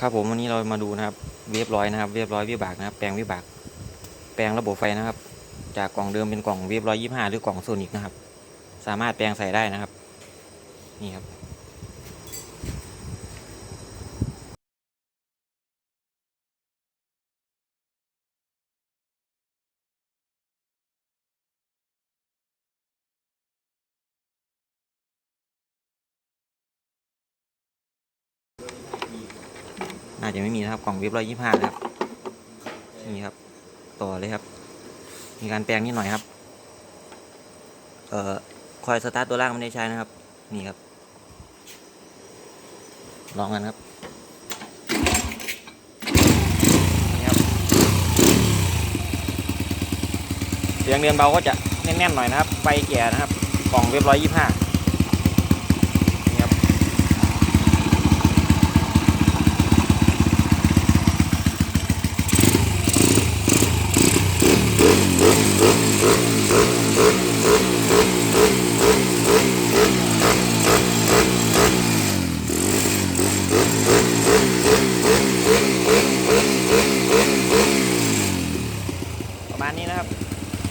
ครับผมวันนี้เรามาดูนะครับเวียบร้อยนะครับเวียบร้อยวิบากนะครับ แปลงวิบาก แปลงระบบไฟนะครับ จากกล่องเดิมเป็นกล่องเวียบร้อยยี่ห้าหรือกล่องโซนิกนะครับ สามารถแปลงใส่ได้นะครับ นี่ครับ น่าจะไม่มีนะครับกล่องเว็บร้อยยี่ห้านะครับนี่ครับ ต่อเลยครับ มีการแปลงนิดหน่อยครับ เอ่อคอยสตาร์ทตัวล่างไม่ได้ใช้นะครับ นี่ครับ ลองกันครับนี่ครับเสียงเรียนเบาก็จะแน่นๆหน่อยนะครับไฟแก่นะครับกล่องเว็บร้อยยี่ห้า ประมาณนี้นะครับ